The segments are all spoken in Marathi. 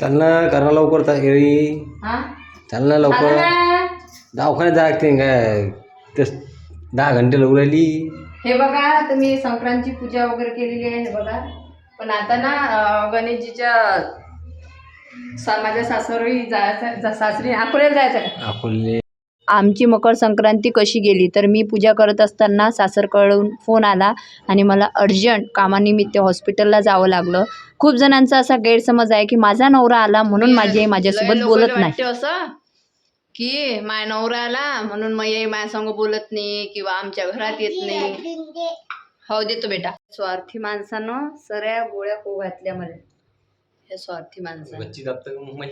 चल ना करा लवकर तयारी हा. चल ना आलं लवकर. ना? दवाखान्यात लागते काय? ते दहा घंटे लवकर राहिली. हे बघा तुम्ही संक्रांतची पूजा वगैरे केलेली आहे हे बघा. पण आता ना अं, गणेशजीच्या सा माझ्या सासरी जायचं जा- सासरी अकोल्याला जायचं का अकोले आमची मकर संक्रांती कशी गेली? तर मी पूजा करत असताना सासरकडून फोन आला आणि मला अर्जंट कामानिमित्त हॉस्पिटलला जावं लागलं. खूप जणांचा असा गैरसमज आहे की माझा नवरा आला म्हणून माझी आई माझ्यासोबत बोलत नाही. असं की माय नवरा आला म्हणून मग आई माझ्या संग बोलत नाही किंवा आमच्या घरात येत नाही. हो देतो बेटा. स्वार्थी माणसानं सऱ्या गोळ्या खो घातल्या मला हे स्वार्थी माणसानं माई?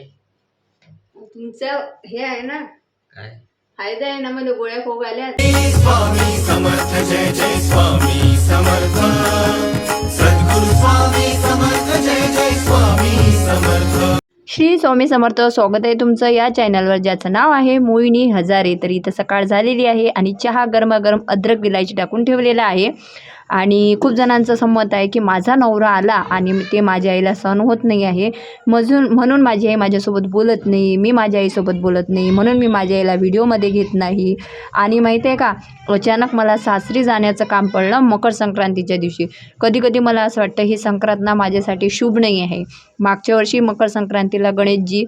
तुमचं हे आहे ना? काय? फायदा आहे ना मला गोळ्या खो घाल्या स्वामी समर्थ जय जय स्वामी समर्थ. सद्गुरु स्वामी समर्थ जय जय स्वामी समर्थ. श्री स्वामी समर्थ स्वागत आहे तुमचं या चॅनलवर ज्याचं नाव आहे मोहिनी हजारे. तर इथं सकाळ झालेली आहे आणि चहा गरमागरम अद्रक विलायची टाकून ठेवलेला आहे. आणि खूप जणांचं संमत आहे की माझा नवरा आला आणि ते माझ्या आईला सहन होत नाही आहे. मजून म्हणून माझी आई माझ्यासोबत बोलत नाही. मी माझ्या आईसोबत बोलत नाही. म्हणून मी माझ्या आईला व्हिडिओमध्ये घेत नाही. आणि माहिती आहे का? अचानक मला सासरी जाण्याचं काम पडलं मकर संक्रांतीच्या दिवशी. कधी कधी मला असं वाटतं ही संक्रांत ना माझ्यासाठी शुभ नाही आहे. मागच्या वर्षी मकर संक्रांतीला गणेशजी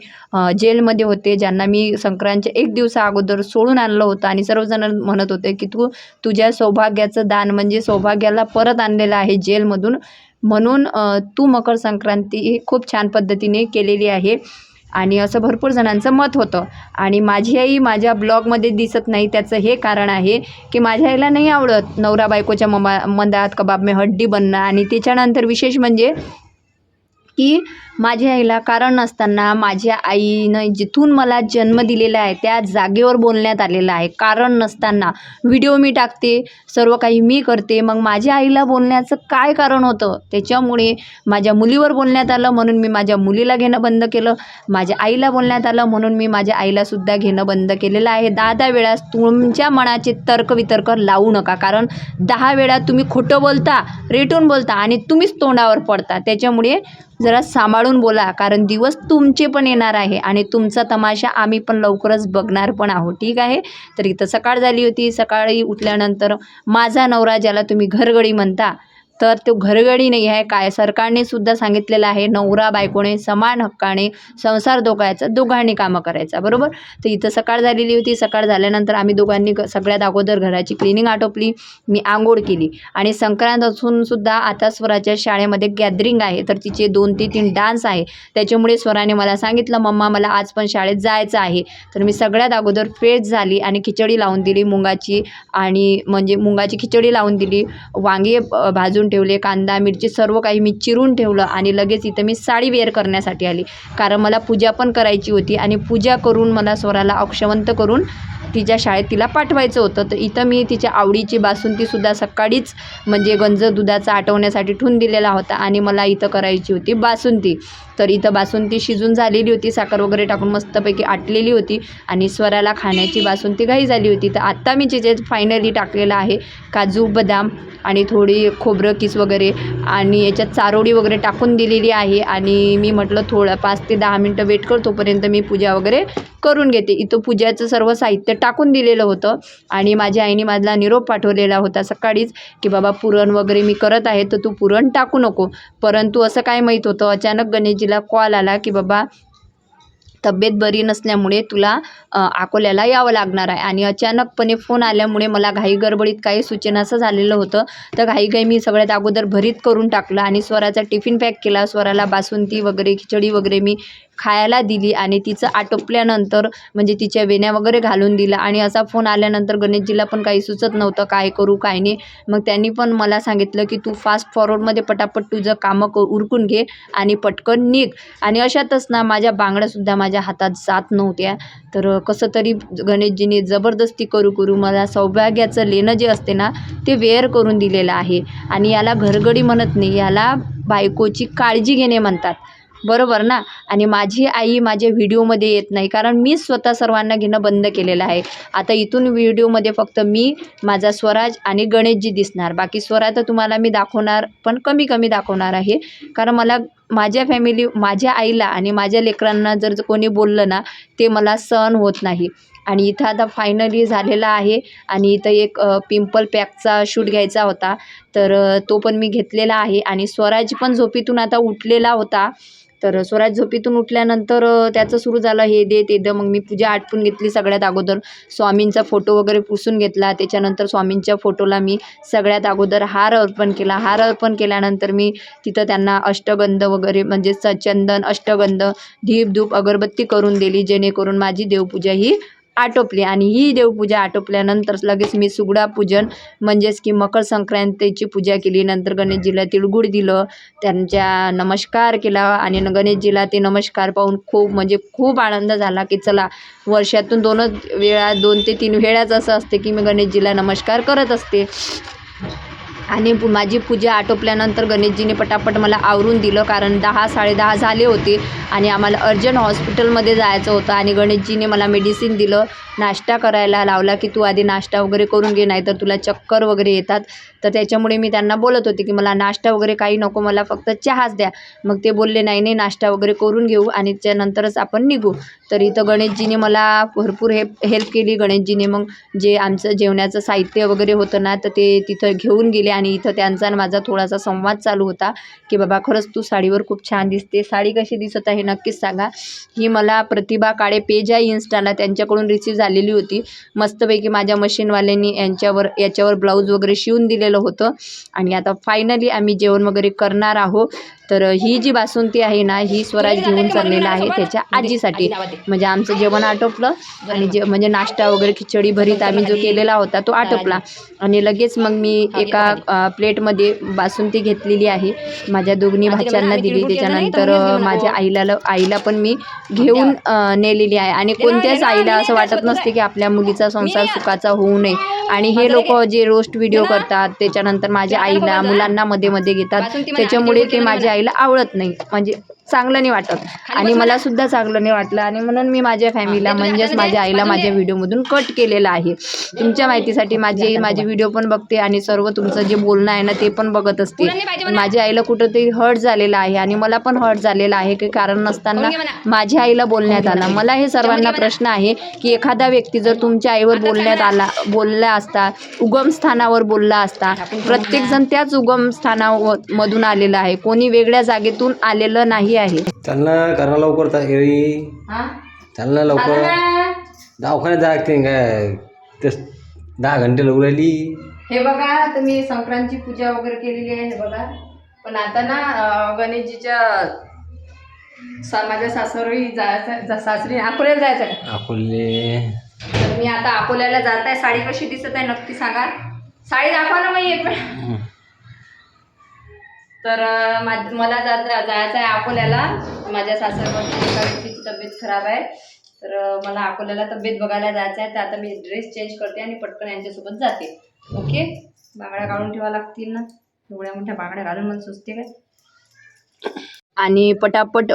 जेलमध्ये होते ज्यांना मी संक्रांतच्या एक दिवसा अगोदर सोडून आणलं होतं. आणि सर्वजण म्हणत होते की तू तुझ्या सौभाग्याचं दान म्हणजे सौभाग्याला परत आणलेलं आहे जेलमधून. म्हणून तू मकर संक्रांती ही खूप छान पद्धतीने केलेली आहे. आणि असं भरपूर जणांचं मत होतं. आणि माझी आई माझ्या ब्लॉगमध्ये दिसत नाही त्याचं हे कारण आहे की माझ्या आईला नाही आवडत नवरा बायकोच्या ममा मंदात कबाब में हड्डी बनणं. आणि त्याच्यानंतर विशेष म्हणजे की माझ्या आईला कारण नसताना माझ्या आईनं जिथून मला जन्म दिलेला आहे त्या जागेवर बोलण्यात आलेलं आहे. कारण नसताना व्हिडिओ मी टाकते सर्व काही मी करते मग माझ्या आईला बोलण्याचं काय कारण होतं? त्याच्यामुळे माझ्या मुलीवर बोलण्यात आलं म्हणून मी माझ्या मुलीला घेणं बंद केलं. माझ्या आईला बोलण्यात आलं म्हणून मी माझ्या आईलासुद्धा घेणं बंद केलेलं आहे. दहा दहा वेळा तुमच्या मनाचे तर्कवितर्क लावू नका कारण दहा वेळा तुम्ही खोटं बोलता रेटून बोलता आणि तुम्हीच तोंडावर पडता. त्याच्यामुळे जरा सांभाळून बोला कारण दिवस तुमचे पण येणार आहे आणि तुमचा तमाशा आम्ही पण लवकरच बघणार पण आहोत ठीक आहे? तर इथं सकाळ झाली होती. सकाळी उठल्यानंतर माझा नवरा ज्याला तुम्ही घरगडी म्हणता तर तो घरगडी नाही आहे. काय? सरकारने सुद्धा सांगितलेलं आहे नवरा बायकोने समान हक्काने संसार दोघायचा दोघांनी कामं करायचा. बरोबर? तर इथं सकाळ झालेली होती. सकाळ झाल्यानंतर आम्ही दोघांनी ग- सगळ्यात अगोदर घराची क्लिनिंग आटोपली. मी आंघोळ केली. आणि संक्रांत असून सुद्धा आता स्वराच्या शाळेमध्ये गॅदरिंग आहे. तर तिचे दोन ते तीन डान्स आहे. त्याच्यामुळे स्वराने मला सांगितलं मम्मा मला आज पण शाळेत जायचं आहे. तर मी सगळ्यात अगोदर फ्रेश झाली आणि खिचडी लावून दिली मुंगाची. आणि म्हणजे मुंगाची खिचडी लावून दिली. वांगे भाजून भाजून ठेवले कांदा मिरची सर्व काही मी चिरून ठेवलं आणि लगेच इथं मी साडी वेअर करण्यासाठी आली. कारण मला पूजा पण करायची होती आणि पूजा करून मला स्वराला अक्षवंत करून तिच्या शाळेत तिला पाठवायचं होतं. तर इथं मी तिच्या आवडीची बासुंदीसुद्धा सकाळीच म्हणजे गंज दुधाचा आटवण्यासाठी ठेवून दिलेला होता आणि मला इथं करायची होती बासुंदी. तर इथं बासुंती शिजून झालेली होती साखर वगैरे टाकून मस्तपैकी आटलेली होती आणि स्वराला खाण्याची बासुंती घाई झाली होती. तर आत्ता मी जे फायनली टाकलेलं आहे काजू बदाम आणि थोडी खोबरं किस वगैरे आणि याच्यात चारोळी वगैरे टाकून दिलेली आहे आणि मी म्हटलं थोडं पाच ते दहा मिनटं वेट करतोपर्यंत मी पूजा वगैरे करून घेते. इथं पूजाचं सर्व साहित्य टाकून दिलेलं होतं आणि माझ्या आईने माझला निरोप पाठवलेला होता सकाळीच की बाबा पुरण वगैरे मी करत आहे तर तू पुरण टाकू नको. परंतु असं काय माहीत होतं अचानक तिला कॉल आला की बाबा तब्येत बरी नसल्यामुळे तुला अकोल्याला यावं लागणार आहे. आणि अचानकपणे फोन आल्यामुळे मला घाई गडबडीत काही सूचना असं झालेलं होतं. तर घाईघाई मी सगळ्यात अगोदर भरीत करून टाकलं आणि स्वराचा टिफिन पॅक केला. स्वराला बासुंदी वगैरे खिचडी वगैरे मी खायला दिली आणि तिचं आटोपल्यानंतर म्हणजे तिच्या वेण्या वगैरे घालून दिला. आणि असा फोन आल्यानंतर गणेशजीला पण काही सुचत नव्हतं काय करू काय नाही. मग त्यांनी पण मला सांगितलं की तू फास्ट फॉरवर्डमध्ये पटापट तुझं कामं क उरकून घे आणि पटकन निघ. आणि अशातच ना माझ्या बांगड्यासुद्धा माझ्या हातात जात नव्हत्या. तर कसं तरी गणेशजीने जबरदस्ती करू करू मला सौभाग्याचं लेणं जे असते ना ते वेअर करून दिलेलं आहे. आणि याला घरगडी म्हणत नाही याला बायकोची काळजी घेणे म्हणतात. बरोबर ना? आणि माझी आई माझ्या व्हिडिओमध्ये येत नाही कारण मी स्वतः सर्वांना घेणं बंद केलेलं आहे. आता इथून व्हिडिओमध्ये फक्त मी माझा स्वराज आणि गणेशजी दिसणार. बाकी स्वरा तर तुम्हाला मी दाखवणार पण कमी कमी दाखवणार आहे. कारण मला माझ्या फॅमिली माझ्या आईला आणि माझ्या लेकरांना जर कोणी बोललं ना ते मला सहन होत नाही. आणि इथं आता फायनली झालेला आहे. आणि इथं एक पिंपल पॅकचा शूट घ्यायचा होता. तर तो पण मी घेतलेला आहे. आणि स्वराज पण झोपीतून आता उठलेला होता. तर स्वराज झोपेतून उठल्यानंतर त्याचं सुरू झालं हे दे ते दे. मग मी पूजा आटपून घेतली सगळ्यात अगोदर. स्वामींचा फोटो वगैरे पुसून घेतला. त्याच्यानंतर स्वामींच्या फोटोला मी सगळ्यात अगोदर हार अर्पण केला. हार अर्पण केल्यानंतर मी तिथं त्यांना अष्टगंध वगैरे म्हणजे स चंदन अष्टगंध धीप धूप अगरबत्ती करून दिली जेणेकरून माझी देवपूजा ही आटोपली आणि ही देवपूजा आटोपल्यानंतर लगेच मी सुगडा पूजन म्हणजेच की मकर संक्रांतीची पूजा केली. नंतर गणेशजीला तिळगुळ दिलं त्यांच्या नमस्कार केला आणि गणेशजीला ते नमस्कार पाहून खूप म्हणजे खूप आनंद झाला की चला वर्षातून दोनच वेळा दोन ते तीन वेळाच असं असते की मी गणेशजीला नमस्कार करत असते. आणि पु- माझी पूजा आटोपल्यानंतर गणेशजीने पटापट मला आवरून दिलं कारण दहा साडेदहा झाले होते आणि आम्हाला अर्जंट हॉस्पिटलमध्ये जायचं होतं आणि गणेशजीने मला मेडिसिन दिलं नाश्ता करायला लावला की तू आधी नाश्ता वगैरे करून घे नाही तर तुला चक्कर वगैरे येतात. तर त्याच्यामुळे मी त्यांना बोलत होते की मला नाश्ता वगैरे काही नको मला फक्त चहाच द्या. मग ते बोलले नाही नाही नाश्ता वगैरे करून घेऊ आणि त्यानंतरच आपण निघू. तर इथं गणेशजीने मला भरपूर हेल्प हेल्प केली गणेशजीने. मग जे आमचं जेवणाचं साहित्य वगैरे होतं ना तर ते तिथं घेऊन गेले आणि इथं त्यांचा आणि माझा थोडासा संवाद चालू होता की बाबा खरंच तू साडीवर खूप छान दिसते. साडी कशी दिसत आहे नक्कीच सांगा. ही मला प्रतिभा काळे पेज आहे इन्स्टाला त्यांच्याकडून रिसीव झालेली होती. मस्तपैकी माझ्या मशीनवाल्यांनी यांच्यावर याच्यावर ब्लाऊज वगैरे शिवून दिलेलं होतं. आणि आता फायनली आम्ही जेवण वगैरे करणार आहोत. तर ही जी बासुंती आहे ना ही स्वराज घेऊन चाललेला आहे त्याच्या आजीसाठी. म्हणजे आमचं जेवण आटोपलं आणि जे म्हणजे नाश्ता वगैरे खिचडी भरीत आम्ही जो केलेला होता तो आटोपला. आणि लगेच मग मी एका प्लेटमध्ये बासुंती घेतलेली आहे. माझ्या दोघी भाच्यांना दिली. त्याच्यानंतर माझ्या आईला आईला पण मी घेऊन नेलेली आहे. आणि कोणत्याच आईला असं वाटत नसते की आपल्या मुलीचा संसार सुखाचा होऊ नये. आणि हे लोक जे रोस्ट व्हिडिओ करतात त्याच्यानंतर माझ्या आईला मुलांना मध्ये मध्ये घेतात. त्याच्यामुळे ते माझ्या आईला आवडत नाही. म्हणजे चांगलं नाही वाटत. आणि मला सुद्धा चांगलं नाही वाटलं. आणि म्हणून मी माझ्या फॅमिलीला म्हणजेच माझ्या आईला माझ्या व्हिडिओमधून कट केलेलं आहे. तुमच्या माहितीसाठी माझी आई माझी व्हिडिओ पण बघते आणि सर्व तुमचं जे बोलणं आहे ना ते पण बघत असते. माझ्या आईला कुठंतरी हर्ट झालेलं आहे आणि मला पण हर्ट झालेलं आहे. की कारण नसताना माझ्या आईला बोलण्यात आला. मला हे सर्वांना प्रश्न आहे की एखादा व्यक्ती जर तुमच्या आईवर बोलण्यात आला बोलला असता उगम स्थानावर बोलला असता प्रत्येकजण त्याच उगम स्थानावर मधून आलेला आहे. कोणी वेगळ्या जागेतून आलेलं नाही आहे. चल ना करणं लवकर चल ना लवकर दवाखान्यात जायला लागते काय? ते दहा घंटे लागू राहिली. हे बघा आता मी संक्रांतची पूजा वगैरे केलेली आहे हे बघा. पण आता ना अं, गणेशजीच्या सा माझ्या सासरी जायचं जा- सासरी अकोल्याला जायचं का अकोले तर मी आता अकोल्याला जात आहे. साडी कशी दिसत आहे नक्की सांगा. साडी दाखवा ना मग एक वेळ. तर मा- मला जात जायचं आहे अकोल्याला. माझ्या सासरकडची एका व्यक्तीची तब्येत खराब आहे. तर मला अकोल्याला तब्येत बघायला जायचं आहे तर आता मी ड्रेस चेंज करते आणि पटकन यांच्यासोबत जाते. ओके? बांगड्या काढून ठेवा लागतील ना. एवढ्या मोठ्या बांगड्या घालून मला सुचते काय? आणि पटापट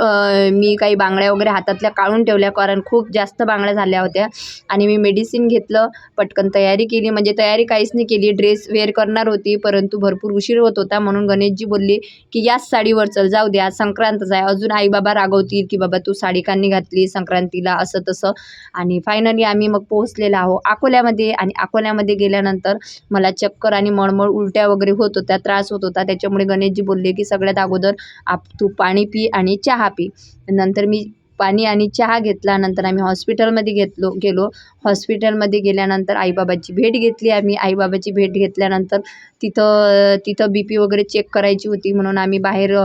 मी काही बांगड्या वगैरे हातातल्या काढून ठेवल्या कारण खूप जास्त बांगड्या झाल्या होत्या. आणि मी मेडिसिन घेतलं पटकन तयारी केली. म्हणजे तयारी काहीच नाही केली. ड्रेस वेअर करणार होती परंतु भरपूर उशीर होत होता. म्हणून गणेशजी बोलले की याच साडीवर चल जाऊ द्या संक्रांतच आहे. अजून आई बाबा रागवतील की बाबा तू साडी कांनी घातली संक्रांतीला असं तसं. आणि फायनली आम्ही मग पोहोचलेलो आहो अकोल्यामध्ये. आणि अकोल्यामध्ये गेल्यानंतर मला चक्कर आणि मळमळ उलट्या वगैरे होत होत्या त्रास होत होता. त्याच्यामुळे गणेशजी बोलले की सगळ्यात अगोदर आप तू पाणी पी आणि चहा पी. नंतर मी पाणी आणि चहा घेतला नंतर आम्ही हॉस्पिटलमध्ये घेतलो गेलो. हॉस्पिटलमध्ये गेल्यानंतर आईबाबाची भेट घेतली आम्ही. आईबाबाची भेट घेतल्यानंतर तिथं तिथं बी पी वगैरे चेक करायची होती म्हणून आम्ही बाहेर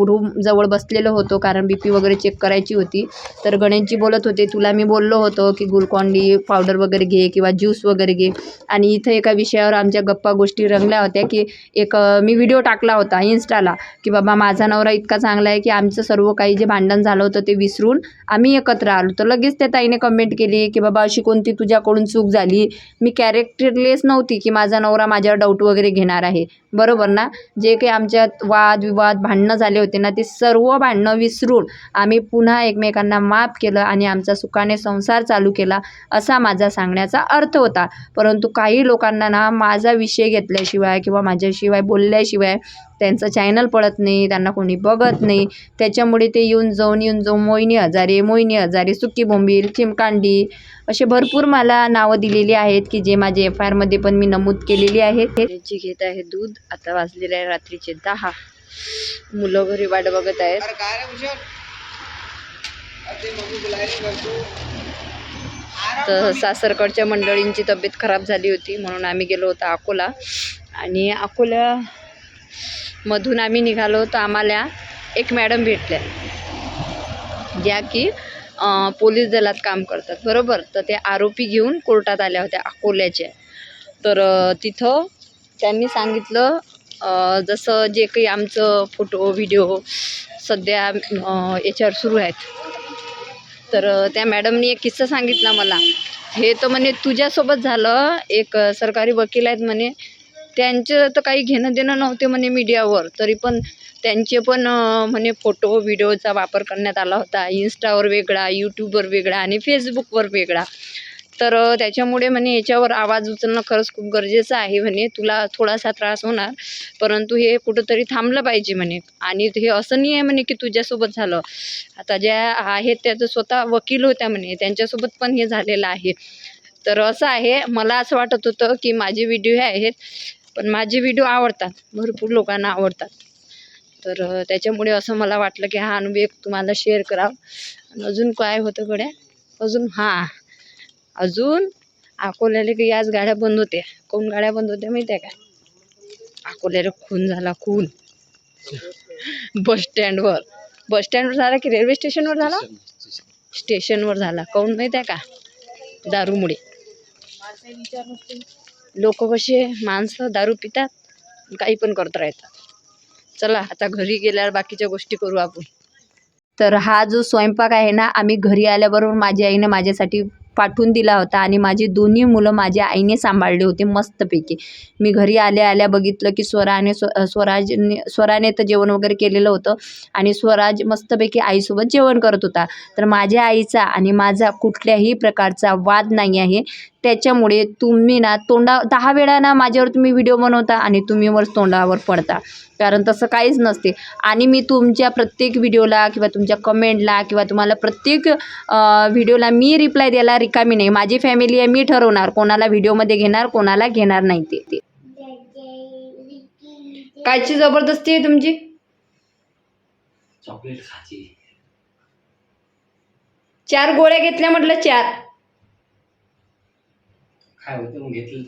रूम जवळ बसलेलो होतो कारण बी पी वगैरे चेक करायची होती. तर गणेशजी बोलत होते तुला मी बोललो होतो की गुलकॉन्डी पावडर वगैरे घे किंवा ज्यूस वगैरे घे. आणि इथं एका विषयावर आमच्या गप्पा गोष्टी रंगल्या होत्या की एक मी व्हिडिओ टाकला होता इन्स्टाला की बाबा माझा नवरा इतका चांगला आहे की आमचं सर्व काही जे भांडण झालं होतं ते विसरून आम्ही एकत्र आलो. तर लगेच त्या ताईने कमेंट केली की बाबा अशी कोणती तुझ्याकडून चूक झाली? मी कॅरेक्टरलेस नव्हती की माझा नवरा माझ्यावर डाऊट वगैरे घेणार आहे. बरोबर ना? जे काही आमच्यात वादविवाद भांडणं झाले होते ना ते सर्व भांडणं विसरून आम्ही पुन्हा एकमेकांना माफ केलं आणि आमचा सुखाने संसार चालू केला असा माझा सांगण्याचा अर्थ होता. परंतु काही लोकांना ना माझा विषय घेतल्याशिवाय किंवा माझ्याशिवाय बोलल्याशिवाय त्यांचं चॅनल पडत नाही त्यांना कोणी बघत नाही. त्याच्यामुळे ते येऊन जाऊन येऊन जाऊन मोहिनी हजारे मोहिनी हजारे सुकी बोंबील चिमकांडी असे भरपूर मला नावं दिलेली आहेत की जे माझे एफ आय आरमध्ये पण मी नमूद केलेली आहेत. त्यांची घेत आहे दूध. आता वाजलेले आहे रात्रीचे दहा. मुलं घरी वाट बघत आहेत. तर सासरकडच्या मंडळींची तब्येत खराब झाली होती म्हणून आम्ही गेलो होतो अकोला. आणि अकोला मधून आम्ही निघालो तर आम्हाला एक मॅडम भेटल्या ज्या की पोलीस दलात काम करतात. बरोबर? तर ते आरोपी घेऊन कोर्टात आल्या होत्या अकोल्याच्या तर तिथं त्यांनी सांगितलं जसं जे काही आमचं फोटो व्हिडिओ सध्या याच्यावर सुरू आहेत. तर त्या मॅडमनी एक किस्सा सांगितला मला. हे तर म्हणे तुझ्यासोबत झालं. एक सरकारी वकील आहेत म्हणे. त्यांचं तर काही घेणं देणं नव्हते म्हणे मीडियावर तरी पण त्यांचे पण म्हणे फोटो व्हिडिओचा वापर करण्यात आला होता. इन्स्टावर वेगळा यूट्यूबवर वेगळा आणि फेसबुकवर वेगळा. तर त्याच्यामुळे म्हणे याच्यावर आवाज उचलणं खरंच खूप गरजेचं आहे म्हणे. तुला थोडासा त्रास होणार परंतु हे कुठंतरी थांबलं पाहिजे म्हणे. आणि हे असं नाही आहे म्हणे की तुझ्यासोबत झालं. आता ज्या आहेत त्या तर स्वतः वकील होत्या म्हणे. त्यांच्यासोबत पण हे झालेलं आहे. तर असं आहे. मला असं वाटत होतं की माझे व्हिडिओ हे आहेत पण माझे व्हिडिओ आवडतात. भरपूर लोकांना आवडतात. तर त्याच्यामुळे असं मला वाटलं की हा अनुभव एक तुम्हाला शेअर करावं. आणि अजून काय होतं गड्या? अजून हां. अजून अकोल्याला की याच गाड्या बंद होत्या. कोण गाड्या बंद होत्या माहिती आहे का? अकोल्याला खून झाला खून. बस स्टँडवर बस स्टँडवर झाला की रेल्वे स्टेशनवर झाला? स्टेशनवर झाला. काऊन माहीत आहे का? दारूमुळे. लोक कसे माणसं दारू पितात काही पण करत राहतात चला आता घरी गेल्यावर बाकीच्या गोष्टी करू आपण. तर हा जो स्वयंपाक आहे ना आम्ही घरी आल्याबरोबर माझी आईने माझ्यासाठी पाठवून दिला होता आणि माझी दोन्ही मुलं माझ्या आईने सांभाळली होती मस्तपैकी. मी घरी आल्या आल्या बघितलं की स्वराने स्व स्वराजने स्वराने तर जेवण वगैरे केलेलं होतं आणि स्वराज मस्तपैकी आईसोबत जेवण करत होता. तर माझ्या आईचा आणि माझा कुठल्याही प्रकारचा वाद नाही आहे. त्याच्यामुळे तुम्ही ना तोंडा दहा वेळा ना माझ्यावर तुम्ही व्हिडिओ बनवता आणि तुम्ही वर तोंडावर पडता. कारण तसं काहीच नसते. आणि मी तुमच्या प्रत्येक व्हिडिओला किंवा तुमच्या कमेंटला किंवा तुम्हाला प्रत्येक व्हिडिओला मी रिप्लाय द्यायला रिकामी नाही. माझी फॅमिली आहे मी ठरवणार कोणाला व्हिडिओमध्ये घेणार कोणाला घेणार नाही ते कायची जबरदस्ती आहे तुमची? चॉकलेट खायची. चार गोळ्या घेतल्या म्हटलं चार. काय होतं मग घेतलं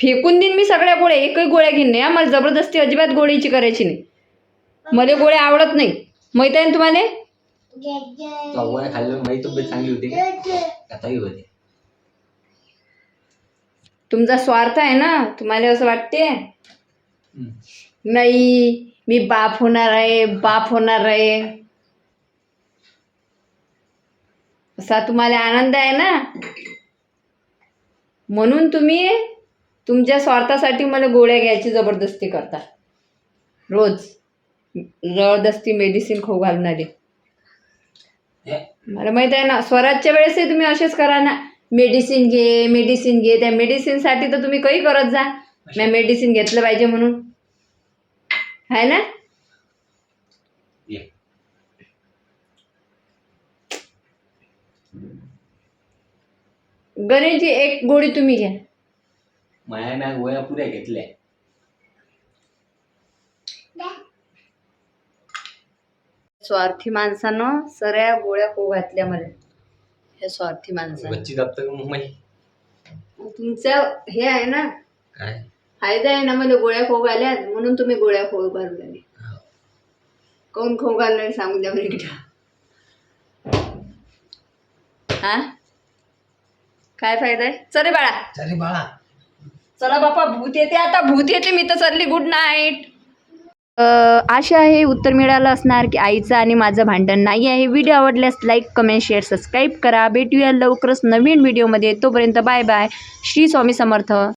फेकून देईन मी सगळ्या गोळ्या एकही गोळ्या घेईन नाही. मला जबरदस्ती अजिबात गोळीची करायची नाही. मला गोळ्या आवडत नाही. माहीत आहे ना तुम्हाला? चौघा खाल्लं माझी तब्येत चांगली होती का? आताही होते. तुमचा स्वार्थ आहे ना? तुम्हाला असं वाटते? नाही मी बाप होणार आहे बाप होणार आहे. असा तुम्हाला आनंद आहे ना? म्हणून तुम्ही तुमच्या स्वार्थासाठी मला गोळ्या घ्यायची जबरदस्ती करता. रोज. जबरदस्ती मेडिसिन खाऊ घालणारे. मला माहीत आहे ना स्वराजच्या वेळेसही तुम्ही असेच करा ना. मेडिसिन घे मेडिसिन घे त्या मेडिसिनसाठी तर तुम्ही काही करत जा. मी मेडिसिन घेतलं पाहिजे म्हणून. आहे ना? गणेशजी एक गोळी तुम्ही घ्या. माया ना गोळ्या पुऱ्या घेतल्या. स्वार्थी माणसानं सगळ्या गोळ्या खो घातल्या मला हे स्वार्थी माणसानं बच्ची दाबतं का मुंबई तुमचं हे आहे ना? काय? फायदा आहे ना मला गोळ्या खो घाल्या म्हणून तुम्ही गोळ्या खो घालू लागले कोण खो घालणार सांगू द्या एकदा. हा? काय फायदा आहे? चले बाळा. अरे बाळा. चला बापा भूत येते आता. भूत येते मी तर चालली गुड नाईट आशा आहे उत्तर मिळालं असणार की आईचं आणि माझं भांडण नाही आहे. व्हिडिओ आवडल्यास लाईक कमेंट शेअर सबस्क्राईब करा. भेटूया लवकरच नवीन व्हिडिओमध्ये. तोपर्यंत बाय बाय श्री स्वामी समर्थ.